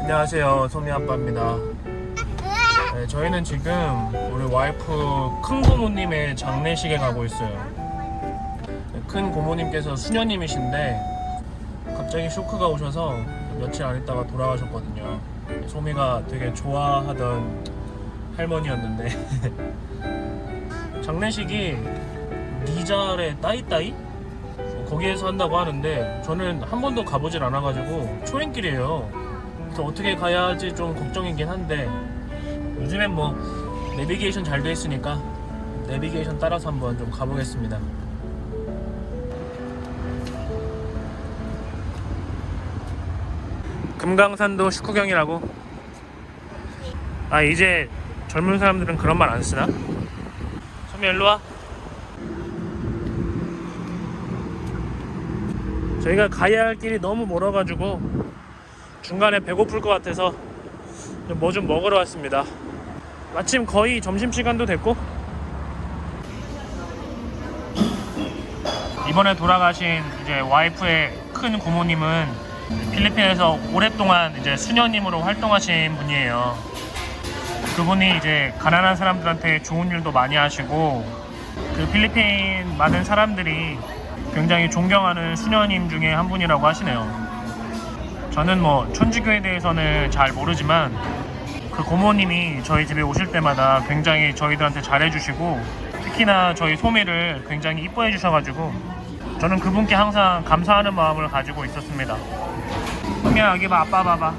안녕하세요 소미 아빠입니다. 네, 저희는 지금 우리 와이프 큰 고모님의 장례식에 가고 있어요. 네, 큰 고모님께서 수녀님이신데 갑자기 쇼크가 오셔서 며칠 안 있다가 돌아가셨거든요. 소미가 되게 좋아하던 할머니였는데 장례식이 니잘의 따이따이? 거기에서 한다고 하는데 저는 한 번도 가보질 않아가지고 초행길이에요 그래서 어떻게 가야 할지 좀 걱정이긴 한데 요즘엔 뭐 내비게이션 잘 돼 있으니까 내비게이션 따라서 한번 좀 가보겠습니다 금강산도 식후경이라고 아 이제 젊은 사람들은 그런 말 안 쓰나? 소미 일로 와 저희가 가야 할 길이 너무 멀어가지고 중간에 배고플 것 같아서 뭐 좀 먹으러 왔습니다. 마침 거의 점심시간도 됐고 이번에 돌아가신 이제 와이프의 큰 고모님은 필리핀에서 오랫동안 이제 수녀님으로 활동하신 분이에요. 그분이 이제 가난한 사람들한테 좋은 일도 많이 하시고 그 필리핀 많은 사람들이 굉장히 존경하는 수녀님 중에 한 분이라고 하시네요. 저는 뭐 천주교에 대해서는 잘 모르지만 그 고모님이 저희 집에 오실 때마다 굉장히 저희들한테 잘해주시고 특히나 저희 소미를 굉장히 이뻐해 주셔가지고 저는 그분께 항상 감사하는 마음을 가지고 있었습니다. 소미야 여기 봐 아빠 봐봐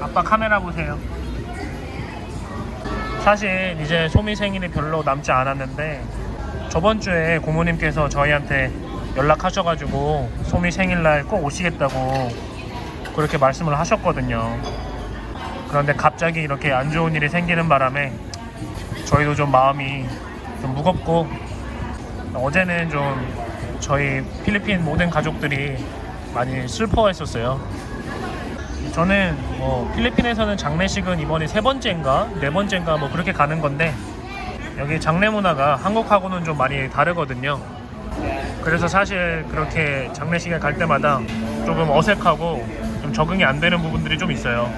아빠 카메라 보세요. 사실 이제 소미 생일이 별로 남지 않았는데 저번 주에 고모님께서 저희한테 연락하셔가지고 소미 생일날 꼭 오시겠다고 그렇게 말씀을 하셨거든요. 그런데 갑자기 이렇게 안 좋은 일이 생기는 바람에 저희도 좀 마음이 좀 무겁고 어제는 좀 저희 필리핀 모든 가족들이 많이 슬퍼했었어요. 저는 뭐 필리핀에서는 장례식은 이번이 세 번째인가 네 번째인가 뭐 그렇게 가는 건데 여기 장례 문화가 한국하고는 좀 많이 다르거든요. 그래서 사실 그렇게 장례식에 갈 때마다 조금 어색하고 좀 적응이 안 되는 부분들이 좀 있어요.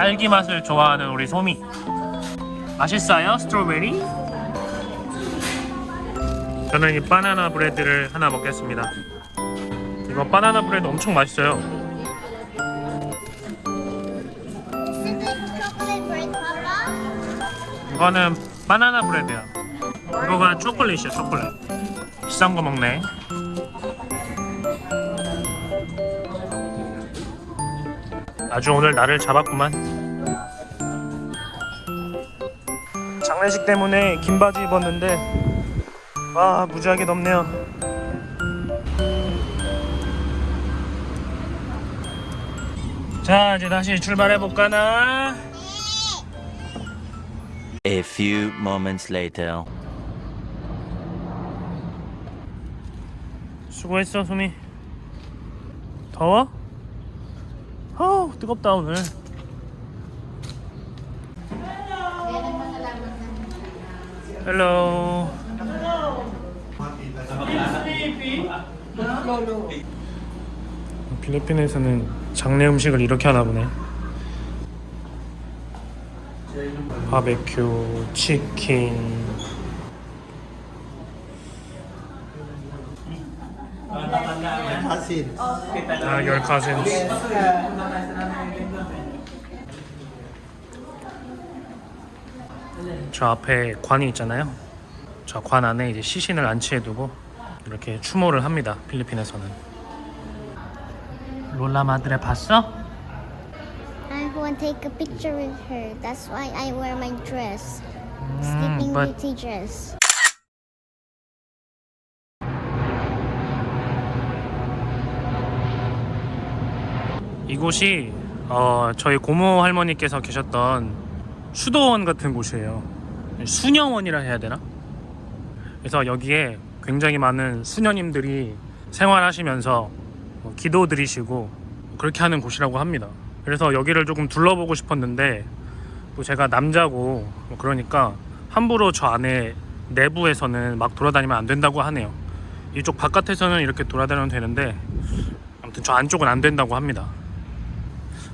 딸기 맛을 좋아하는 우리 소미. 맛있어요? 스트로베리? 저는 이 바나나 브레드를 하나 먹겠습니다. 이거 바나나 브레드 엄청 맛있어요. 이거는 바나나 브레드야. 이거가 초콜릿이야, 초콜릿. 비싼 거 먹네. 아주 오늘 나를 잡았구만. 장례식 때문에 긴 바지 입었는데 와 무지하게 덥네요. 자 이제 다시 출발해 볼까나. A few moments later. 수고했어 소미 더워? 어우 뜨겁다 오늘 헬로 필리핀에서는 장례 음식을 이렇게 하나 보네 바베큐, 치킨. 아, your cousins. 저 앞에 관이 있잖아요. 저 관 안에 이제 시신을 안치해두고 이렇게 추모를 합니다. 필리핀에서는. 롤라 마드레 봤어? I want to take a picture with her. That's why I wear my dress. 음, Sleeping but Beauty dress. 이곳이 어, 저희 고모 할머니께서 계셨던 수도원 같은 곳이에요. 수녀원이라 해야 되나? 그래서 여기에 굉장히 많은 수녀님들이 생활하시면서 뭐 기도 드리시고 그렇게 하는 곳이라고 합니다. 그래서 여기를 조금 둘러보고 싶었는데 또 제가 남자고 뭐 그러니까 함부로 저 안에 내부에서는 막 돌아다니면 안 된다고 하네요. 이쪽 바깥에서는 이렇게 돌아다니면 되는데 아무튼 저 안쪽은 안 된다고 합니다.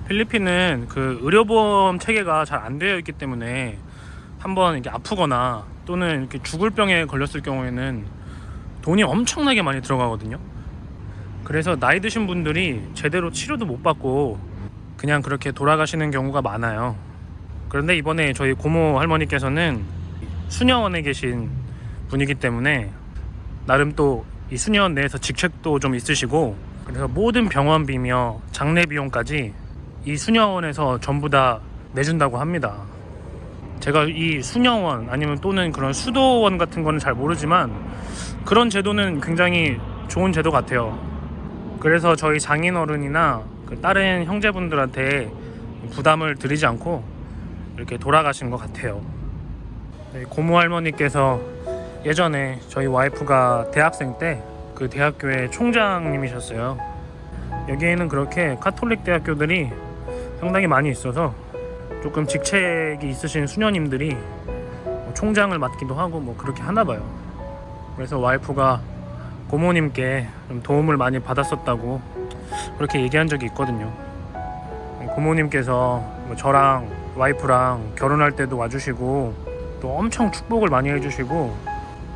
필리핀은 그 의료보험 체계가 잘 안 되어 있기 때문에 한번 이렇게 아프거나 또는 이렇게 죽을 병에 걸렸을 경우에는 돈이 엄청나게 많이 들어가거든요. 그래서 나이 드신 분들이 제대로 치료도 못 받고 그냥 그렇게 돌아가시는 경우가 많아요. 그런데 이번에 저희 고모 할머니께서는 수녀원에 계신 분이기 때문에 나름 또 이 수녀원 내에서 직책도 좀 있으시고 그래서 모든 병원비며 장례 비용까지 이 수녀원에서 전부 다 내준다고 합니다. 제가 이 수녀원 아니면 또는 그런 수도원 같은 거는 잘 모르지만 그런 제도는 굉장히 좋은 제도 같아요. 그래서 저희 장인어른이나 그 다른 형제분들한테 부담을 드리지 않고 이렇게 돌아가신 것 같아요. 네, 고모 할머니께서 예전에 저희 와이프가 대학생 때 그 대학교의 총장님이셨어요. 여기에는 그렇게 카톨릭 대학교들이 상당히 많이 있어서 조금 직책이 있으신 수녀님들이 뭐 총장을 맡기도 하고 뭐 그렇게 하나 봐요. 그래서 와이프가 고모님께 좀 도움을 많이 받았었다고 그렇게 얘기한 적이 있거든요. 고모님께서 뭐 저랑 와이프랑 결혼할 때도 와주시고 또 엄청 축복을 많이 해주시고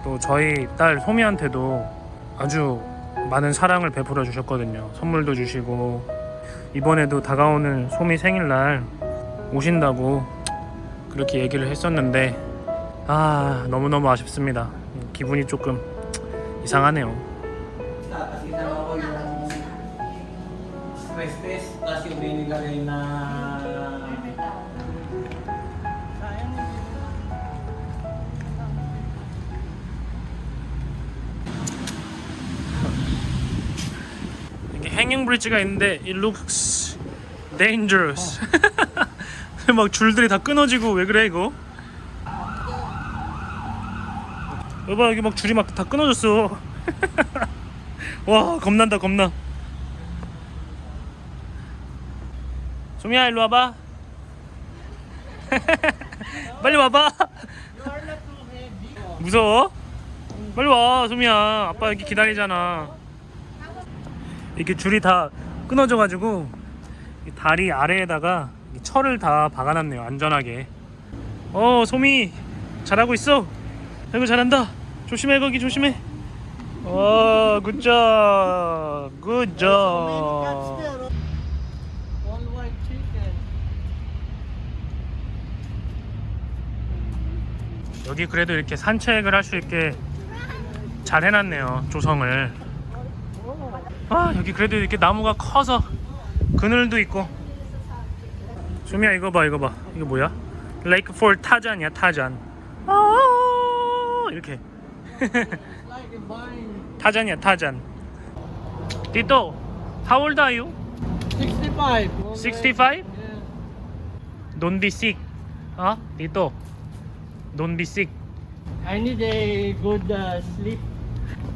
또 저희 딸 소미한테도 아주 많은 사랑을 베풀어 주셨거든요. 선물도 주시고 이번에도 다가오는 소미 생일날 오신다고 그렇게 얘기를 했었는데 아 너무너무 아쉽습니다. 기분이 조금 이상하네요. 행ing 브릿지가 있는데 it looks dangerous. 막 줄들이 다 끊어지고 왜 그래 이거? 여봐 여기 막 줄이 막 다 끊어졌어. 와 겁난다 겁나. 소미야 일로 와봐. 빨리 와봐. 무서워? 빨리 와 소미야. 아빠 여기 기다리잖아. 이렇게 줄이 다 끊어져 가지고 이 다리 아래에다가 이 철을 다 박아놨네요 안전하게. 어 소미 잘하고 있어. 아이고 잘한다. 조심해 거기 조심해. 와 굿잡 굿잡 chicken. 여기 그래도 이렇게 산책을 할 수 있게 잘 해놨네요 조성을 아 여기 그래도 이렇게 나무가 커서 그늘도 있고 수미야 이거 봐 이거 봐 이거 뭐야 레이크 폴 타잔이야 타잔 아 이렇게. 타잔이야 타잔 Tito how old are you? 65. 65? Yeah. Don't be sick 어? Tito Don't be sick I need a good uh, sleep.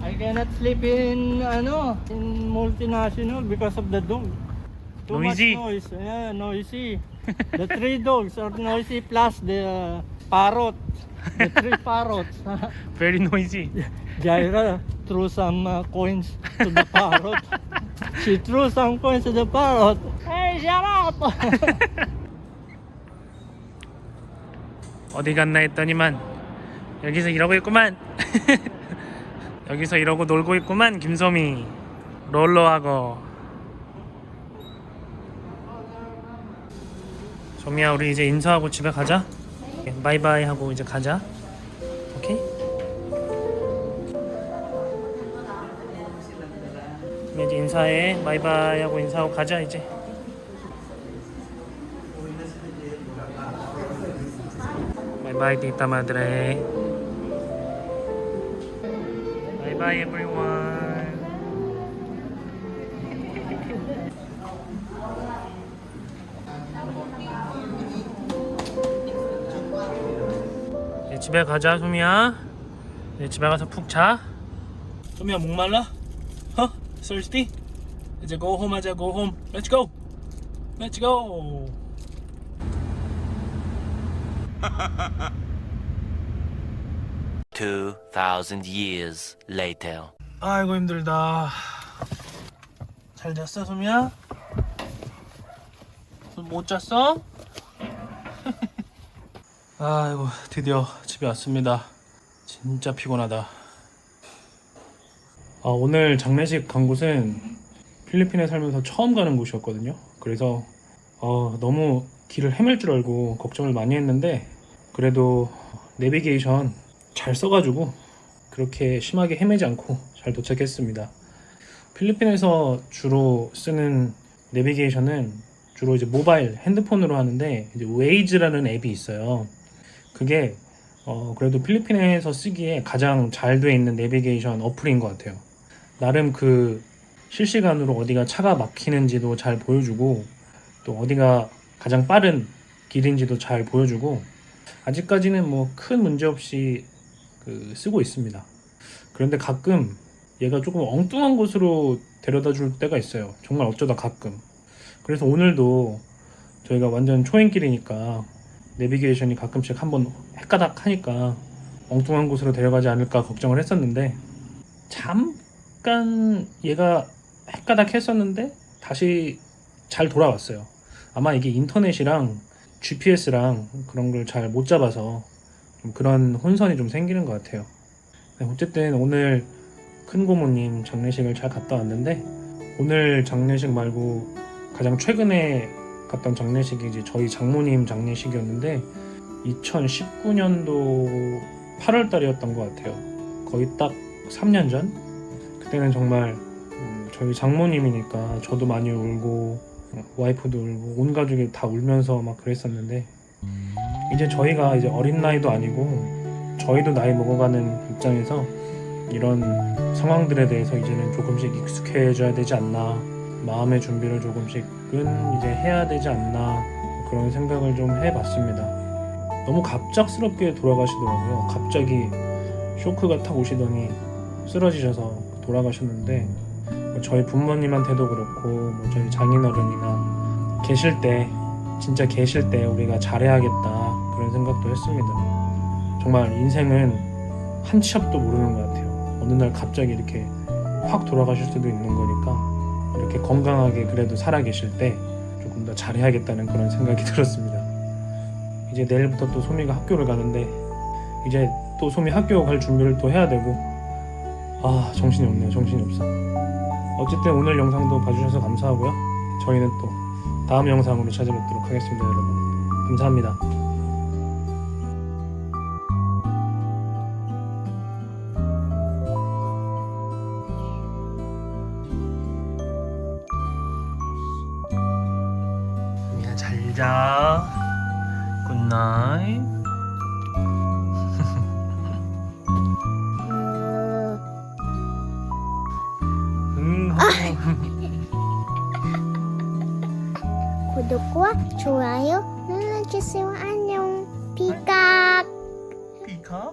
I cannot sleep in ano in multinational because of the dog. Too Noisy. much noise. Yeah, noisy. the three dogs are noisy plus the uh, parrot. The three parrots. Very noisy Jaira threw some uh, coins to the parrot. she threw some coins to the parrot. Hey, shut up! 어디 갔나 했더니만 여기서 이러고 있구만 여기서 이러고 놀고 있구만 김소미. 롤러하고. 소미야 우리 이제 인사하고 집에 가자. 바이바이 하고 이제 가자. 오케이? 이제 인사해. 바이바이 하고 인사하고 가자 이제. Tita Madre. Bye bye, everyone. 이제 집에 가자, 소미야. 이제 집에 가서 푹 자. 소미야, 목말라? Huh? Thirsty? 이제 go home 하자 go home. Let's go. Let's go. Two thousand years later. 아이고 힘들다. 잘 잤어 소미야? 못 잤어? 아이고 드디어 집에 왔습니다. 진짜 피곤하다. 아, 오늘 장례식 간 곳은 필리핀에 살면서 처음 가는 곳이었거든요. 그래서 어, 너무 길을 헤맬 줄 알고 걱정을 많이 했는데 그래도 내비게이션 잘 써가지고 그렇게 심하게 헤매지 않고 잘 도착했습니다. 필리핀에서 주로 쓰는 내비게이션은 주로 이제 모바일 핸드폰으로 하는데 이제 웨이즈라는 앱이 있어요. 그게 어, 그래도 필리핀에서 쓰기에 가장 잘 돼 있는 내비게이션 어플인 것 같아요. 나름 그 실시간으로 어디가 차가 막히는지도 잘 보여주고 또 어디가 가장 빠른 길인지도 잘 보여주고 아직까지는 뭐 큰 문제 없이 그 쓰고 있습니다. 그런데 가끔 얘가 조금 엉뚱한 곳으로 데려다 줄 때가 있어요. 정말 어쩌다 가끔. 그래서 오늘도 저희가 완전 초행길이니까 내비게이션이 가끔씩 한번 헷가닥 하니까 엉뚱한 곳으로 데려가지 않을까 걱정을 했었는데 잠깐 얘가 헷가닥 했었는데 다시 잘 돌아왔어요. 아마 이게 인터넷이랑 GPS랑 그런 걸 잘 못 잡아서 좀 그런 혼선이 좀 생기는 것 같아요. 네, 어쨌든 오늘 큰 고모님 장례식을 잘 갔다 왔는데 오늘 장례식 말고 가장 최근에 갔던 장례식이 이제 저희 장모님 장례식이었는데 2019년도 8월 달이었던 것 같아요. 거의 딱 3년 전? 그때는 정말 음, 저희 장모님이니까 저도 많이 울고 어, 와이프도 울고 온 가족이 다 울면서 막 그랬었는데 이제 저희가 이제 어린 나이도 아니고 저희도 나이 먹어가는 입장에서 이런 상황들에 대해서 이제는 조금씩 익숙해져야 되지 않나 마음의 준비를 조금씩은 이제 해야 되지 않나 그런 생각을 좀 해봤습니다. 너무 갑작스럽게 돌아가시더라고요. 갑자기 쇼크가 탁 오시더니 쓰러지셔서 돌아가셨는데 뭐 저희 부모님한테도 그렇고 뭐 저희 장인어른이나 계실 때 진짜 계실 때 우리가 잘해야겠다 생각도 했습니다. 정말 인생은 한 치 앞도 모르는 것 같아요. 어느 날 갑자기 이렇게 확 돌아가실 수도 있는 거니까 이렇게 건강하게 그래도 살아 계실 때 조금 더 잘해야겠다는 그런 생각이 들었습니다. 이제 내일부터 또 소미가 학교를 가는데 이제 또 소미 학교 갈 준비를 또 해야 되고 아 정신이 없네요 정신이 없어 어쨌든 오늘 영상도 봐주셔서 감사하고요 저희는 또 다음 영상으로 찾아뵙도록 하겠습니다 여러분 감사합니다 자 굿나잇 응 구독과 좋아요 눌러주세요. 안녕. 피각. 피카